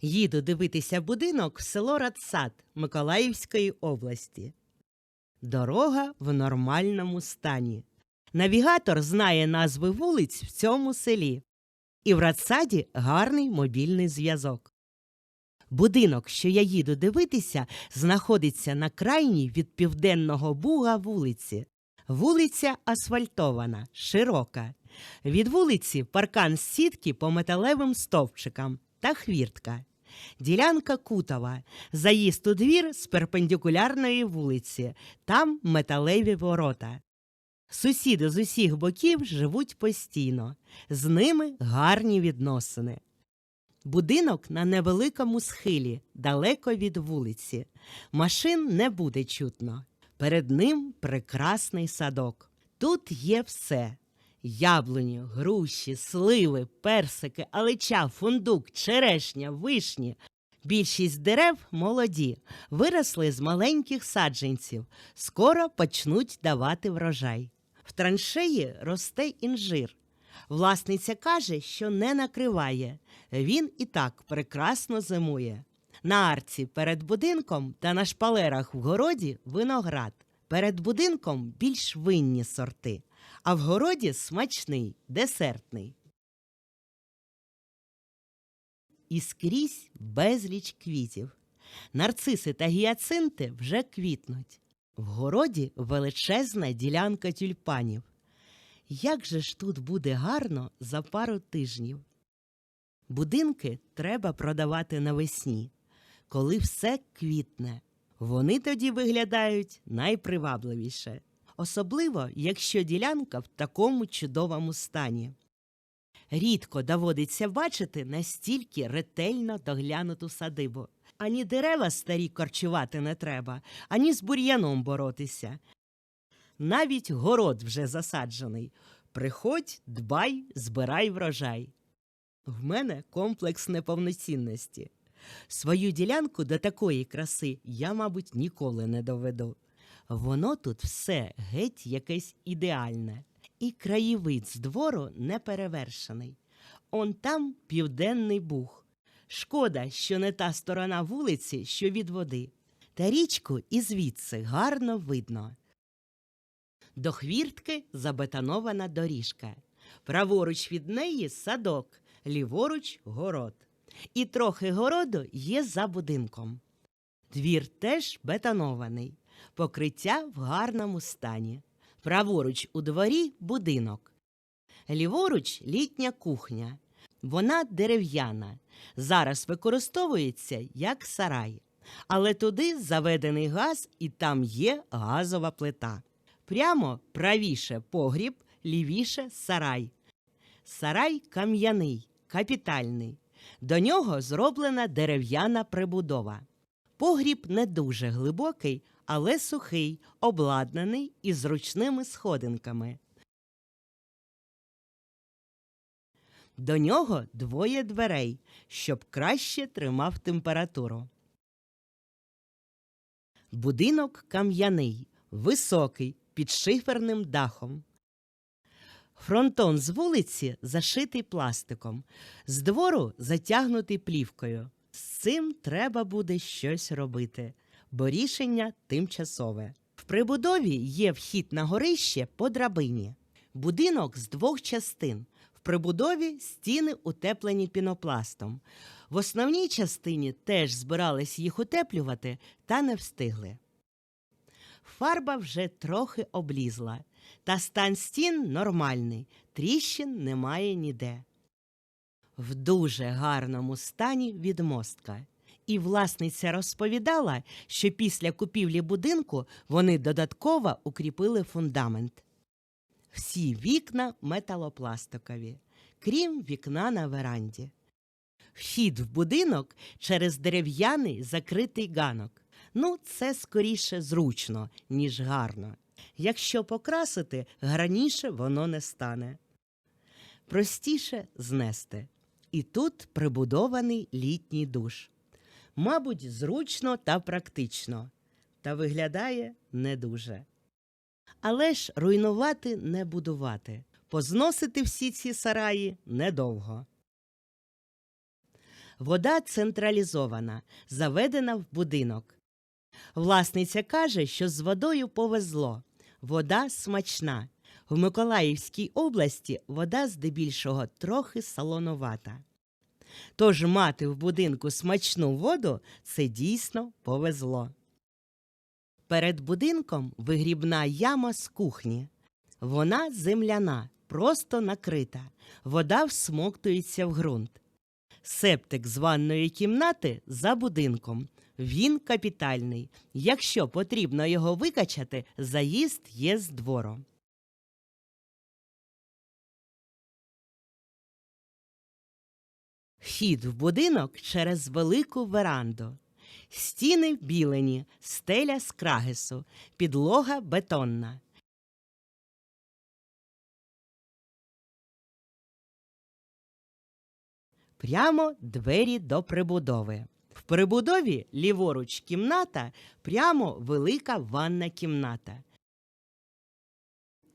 Їду дивитися будинок в село Радсад Миколаївської області. Дорога в нормальному стані. Навігатор знає назви вулиць в цьому селі. І в Радсаді гарний мобільний зв'язок. Будинок, що я їду дивитися, знаходиться на крайній від південного буга вулиці. Вулиця асфальтована, широка. Від вулиці паркан сітки по металевим стовпчикам та хвіртка. Ділянка кутова. Заїзд у двір з перпендикулярної вулиці. Там металеві ворота. Сусіди з усіх боків живуть постійно. З ними гарні відносини. Будинок на невеликому схилі, далеко від вулиці. Машин не буде чутно. Перед ним прекрасний садок. Тут є все: яблуні, груші, сливи, персики, алеча, фундук, черешня, вишні. Більшість дерев молоді, виросли з маленьких саджанців, скоро почнуть давати врожай. В траншеї росте інжир. Власниця каже, що не накриває. Він і так прекрасно зимує. На арці перед будинком та на шпалерах в городі виноград. Перед будинком більш винні сорти, а в городі смачний, десертний. І скрізь безліч квітів. Нарциси та гіацинти вже квітнуть. В городі величезна ділянка тюльпанів. Як же ж тут буде гарно за пару тижнів? Будинки треба продавати навесні, коли все квітне. Вони тоді виглядають найпривабливіше, особливо якщо ділянка в такому чудовому стані. Рідко доводиться бачити настільки ретельно доглянуту садибу. Ані дерева старі корчувати не треба, ані з бур'яном боротися. Навіть город вже засаджений. Приходь, дбай, збирай врожай. В мене комплекс неповноцінності. Свою ділянку до такої краси я, мабуть, ніколи не доведу. Воно тут все геть якесь ідеальне, і краєвид з двору неперевершений. Он там південний буг. Шкода, що не та сторона вулиці, що від води. Та річку і звідси гарно видно. До хвіртки забетонована доріжка. Праворуч від неї садок, ліворуч город. І трохи городу є за будинком. Двір теж бетонований, покриття в гарному стані. Праворуч у дворі будинок. Ліворуч літня кухня. Вона дерев'яна. Зараз використовується як сарай. Але туди заведений газ і там є газова плита. Прямо правіше погріб, лівіше сарай. Сарай кам'яний, капітальний. До нього зроблена дерев'яна прибудова. Погріб не дуже глибокий, але сухий, обладнаний і зручними сходинками. До нього двоє дверей, щоб краще тримав температуру. Будинок кам'яний, високий, під шиферним дахом. Фронтон з вулиці зашитий пластиком, з двору затягнутий плівкою. З цим треба буде щось робити, бо рішення тимчасове. В прибудові є вхід на горище по драбині. Будинок з двох частин. В прибудові стіни утеплені пінопластом. В основній частині теж збирались їх утеплювати, та не встигли. Фарба вже трохи облізла, та стан стін нормальний, тріщин немає ніде. В дуже гарному стані відмостка. І власниця розповідала, що після купівлі будинку вони додатково укріпили фундамент. Всі вікна металопластикові, крім вікна на веранді. Вхід в будинок через дерев'яний закритий ганок. Ну, це скоріше зручно, ніж гарно. Якщо покрасити, гарніше воно не стане. Простіше знести. І тут прибудований літній душ. Мабуть, зручно та практично, та виглядає не дуже. Але ж руйнувати не будувати, позносити всі ці сараї недовго. Вода централізована, заведена в будинок. Власниця каже, що з водою повезло. Вода смачна. В Миколаївській області вода здебільшого трохи солоновата. Тож мати в будинку смачну воду це дійсно повезло. Перед будинком вигрібна яма з кухні. Вона земляна, просто накрита. Вода всмоктується в ґрунт. Септик з ванної кімнати за будинком. Він капітальний. Якщо потрібно його викачати, заїзд є з двору. Вхід в будинок через велику веранду. Стіни білені, стеля з крагесу, підлога бетонна. Прямо двері до прибудови. В прибудові ліворуч кімната, прямо велика ванна кімната.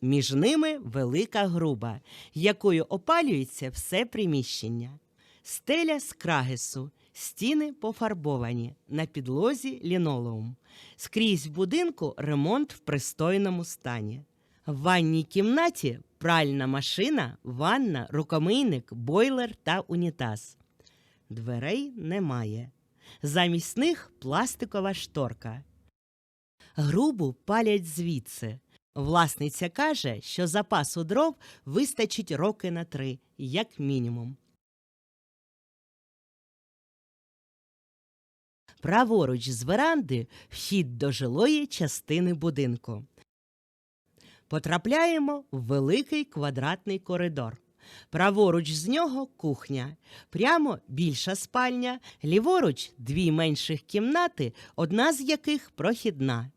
Між ними велика груба, якою опалюється все приміщення. Стеля з крагесу, стіни пофарбовані, на підлозі лінолеум. Скрізь в будинку ремонт в пристойному стані. В ванній кімнаті пральна машина, ванна, рукомийник, бойлер та унітаз. Дверей немає. Замість них пластикова шторка. Грубу палять звідси. Власниця каже, що запасу дров вистачить роки на три, як мінімум. Праворуч з веранди вхід до жилої частини будинку. Потрапляємо в великий квадратний коридор. Праворуч з нього кухня, прямо більша спальня, ліворуч дві менших кімнати, одна з яких прохідна.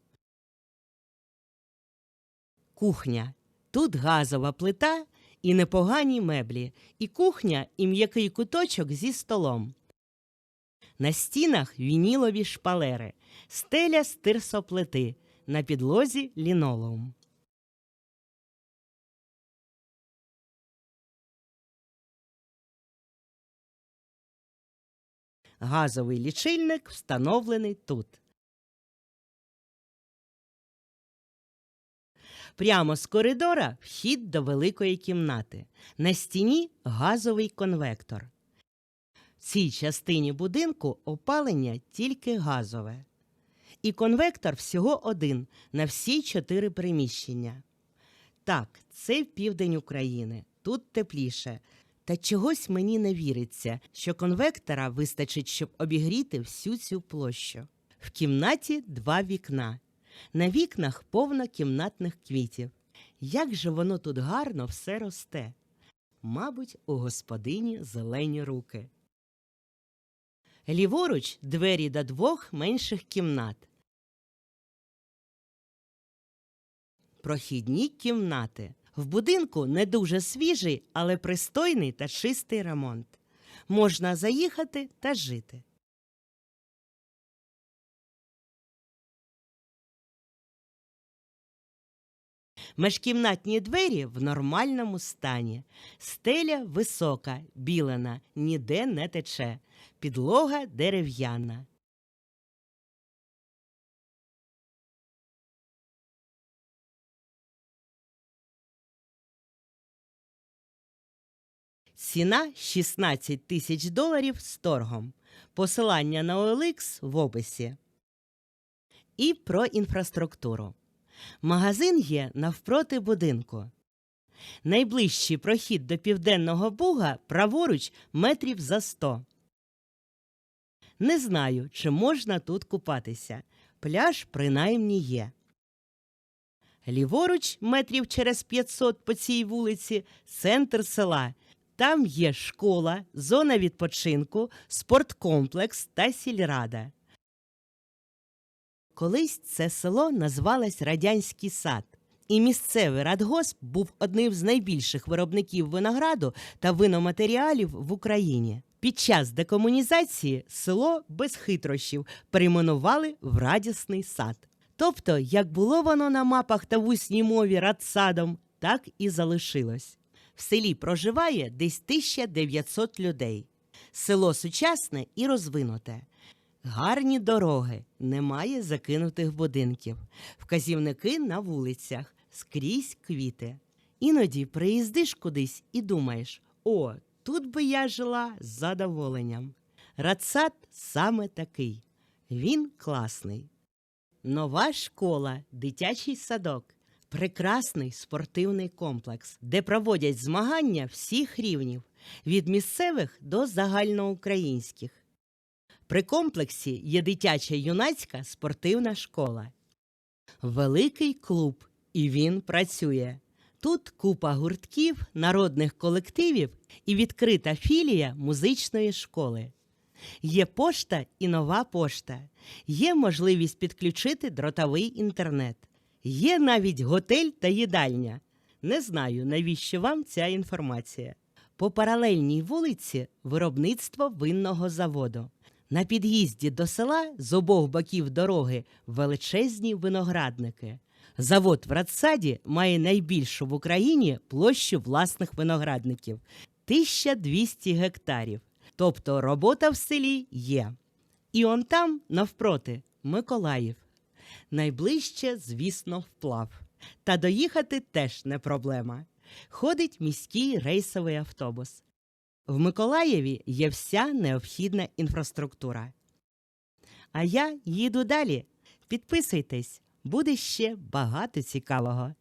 Кухня. Тут газова плита і непогані меблі, і кухня, і м'який куточок зі столом. На стінах вінілові шпалери, стеля з тирсоплити, на підлозі лінолеум. Газовий лічильник встановлений тут. Прямо з коридора вхід до великої кімнати. На стіні газовий конвектор. В цій частині будинку опалення тільки газове. І конвектор всього один на всі чотири приміщення. Так, це південь України. Тут тепліше. Та чогось мені не віриться, що конвектора вистачить, щоб обігріти всю цю площу. В кімнаті два вікна. На вікнах повно кімнатних квітів. Як же воно тут гарно все росте. Мабуть, у господині зелені руки. Ліворуч двері до двох менших кімнат. Прохідні кімнати. В будинку не дуже свіжий, але пристойний та чистий ремонт. Можна заїхати та жити. Межкімнатні двері в нормальному стані. Стеля висока, білена, ніде не тече. Підлога дерев'яна. Ціна 16 тисяч доларів з торгом. Посилання на OLX в описі. І про інфраструктуру. Магазин є навпроти будинку. Найближчий прохід до південного буга праворуч метрів за 100. Не знаю, чи можна тут купатися. Пляж принаймні є. Ліворуч метрів через 500 по цій вулиці центр села. Там є школа, зона відпочинку, спорткомплекс та сільрада. Колись це село назвалось Радянський сад, і місцевий радгосп був одним з найбільших виробників винограду та виноматеріалів в Україні. Під час декомунізації село без хитрощів перейменували в радісний сад. Тобто, як було воно на мапах та в усній мові радсадом, так і залишилось. В селі проживає десь 1900 людей. Село сучасне і розвинуте. Гарні дороги, немає закинутих будинків, вказівники на вулицях, скрізь квіти. Іноді приїздиш кудись і думаєш: о, тут би я жила з задоволенням. Рацат саме такий. Він класний. Нова школа, дитячий садок, прекрасний спортивний комплекс, де проводять змагання всіх рівнів від місцевих до загальноукраїнських. При комплексі є дитяча юнацька спортивна школа. Великий клуб, і він працює. Тут купа гуртків, народних колективів і відкрита філія музичної школи. Є пошта і нова пошта. Є можливість підключити дротовий інтернет. Є навіть готель та їдальня. Не знаю, навіщо вам ця інформація. По паралельній вулиці виробництво винного заводу. На під'їзді до села з обох боків дороги величезні виноградники. Завод в Радсаді має найбільшу в Україні площу власних виноградників 1200 гектарів. Тобто робота в селі є. І он там, навпроти, Миколаїв. Найближче, звісно, вплав. Та доїхати теж не проблема. Ходить міський рейсовий автобус. В Миколаєві є вся необхідна інфраструктура. А я їду далі. Підписуйтесь, буде ще багато цікавого.